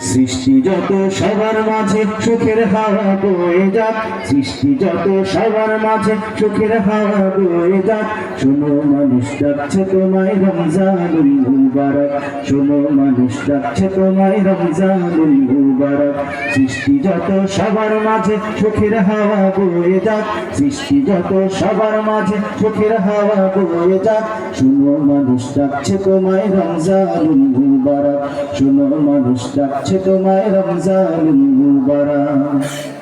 সৃষ্টি যত সবার মাঝে সুখের হাওয়া বয়ে যাক। সৃষ্টি যত সবার মাঝে সুখের হাওয়া বয়ে যাক। শুনো মানুষ ডাকছে তোমায় রমজানুল মুবারক, শোনো মানুষ ডাকছে তোমায়, রমজানুল মুবারক। সৃষ্টি যত সবার মাঝে সুখের হাওয়া বয়ে যাক, সৃষ্টি যত সবার মাঝে সুখের হাওয়া বয়ে যাক। শোনো মানুষ ডাকছে তোমায়, রমজানুল মুবারক। শোনো মানুষ ডাকছে তোমায়, রমজানুল মুবারক।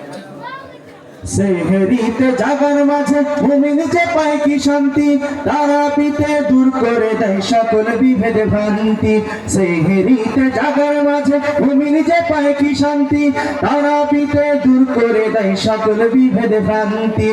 সেহরিতে জাগার মাঝে মুমিন যে পায় কি শান্তি, তারা পিতে দূর করে দেয় সকল বিভেদ ভ্রান্তি। সেহরিতে জাগার মাঝে মুমিন যে পায় কি শান্তি, তারা পিতে দূর করে দেয় সকল বিভেদ ভ্রান্তি।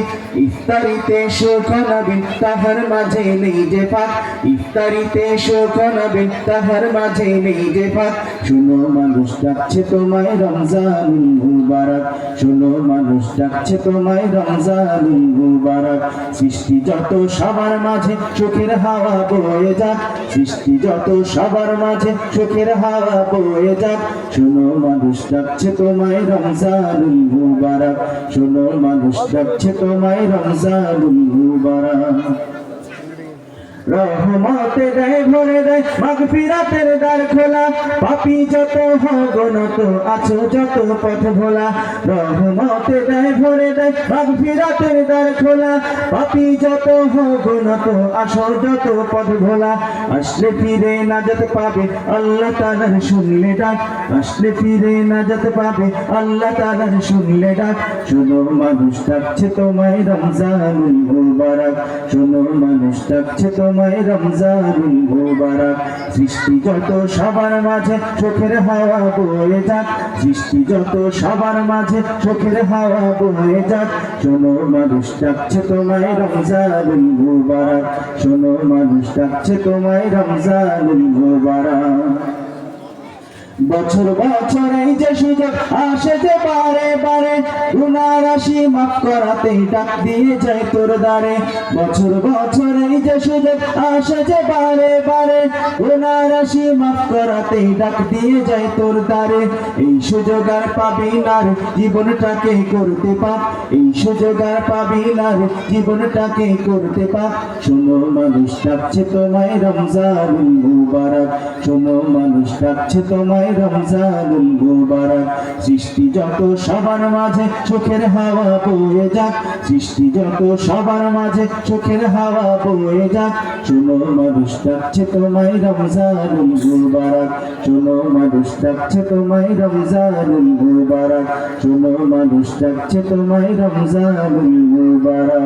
ইফতারিতে শোক নবীন, তাহার মাঝে নেই যে পাক ইফতারিতে শোক নবীন, তাহার মাঝে নেই যে পাক শুনো, মানুষ ডাকছে তোমায়, রমজানুল মুবারক। শুনো, মানুষ ডাকছে তোমায়, রমজানুল মুবারক। সৃষ্টি যত সবার মাঝে চোখের হাওয়া বয়ে যাক। সৃষ্টি যত সবার মাঝে চোখের হাওয়া বয়ে যাক। শুনো, মানুষ ডাকছে তোমায়, রমজানুল মুবারক। শুনো, মানুষ ডাকছে তোমায়, রমজানুল মুবারক। রহমতে দেয়, ভরে দেয় মাগফিরাতের দ্বার খোলা। পাপি যত হগনত আছো যত পথ ভোলা। রহমতে দেয়, ভরে দেয় মাগফিরাতের দ্বার খোলা। পাপি যত হগনত আছো যত পথ ভোলা। আসলে ফিরে নাজাত পাবে, আল্লাহ তালার শুনলে ডাক। আসলে ফিরে নাজাত পাবে, আল্লাহ তালার শুনলে ডাক। শুনো, মানুষ ডাকছে তোমায় রমজানুল মুবারক শুনো মানুষ ডাকছে তোমায় রমজানুল মুবারক। সৃষ্টি যত সবার মাঝে চোখের হাওয়া বয়ে যাক, সৃষ্টি যত সবার মাঝে চোখের হাওয়া বয়ে যাক শোনো মানুষ ডাকছে তোমায় রমজানুল মুবারক শোনো মানুষ ডাকছে তোমায় রমজানুল মুবারক। বছর বছর এই যে সুযোগ আসে যে বারে বারে গুনার রাশি মাফ করাতে ডাক দিয়ে যায় তোর দ্বারে। বছর বছর এই যে সুযোগ আসে যে বারে বারে গুনার রাশি মাফ করাতে ডাক দিয়ে যায় তোর দ্বারে। এই সুযোগ আর পাবি না জীবনটাকে করতে পাপ এই সুযোগ আর পাবি না জীবনটাকে করতে পাপ শোনো মানুষ ডাকছে তোমায় রমজানুল মুবারক। শোনো মানুষ ডাকছে তোমায় রমজানুল মুবারক। সৃষ্টি যত সবার মাঝে চোখের হাওয়া বয়ে যাক। সৃষ্টি যত সবার মাঝে চোখের হাওয়া বয়ে যাক। শোনো মানুষ ডাকছে তোমায় রমজানুল মুবারক। শোনো মানুষ ডাকছে তোমায় রমজানুল মুবারক। শোনো মানুষ ডাকছে তোমায় রমজানুল মুবারক।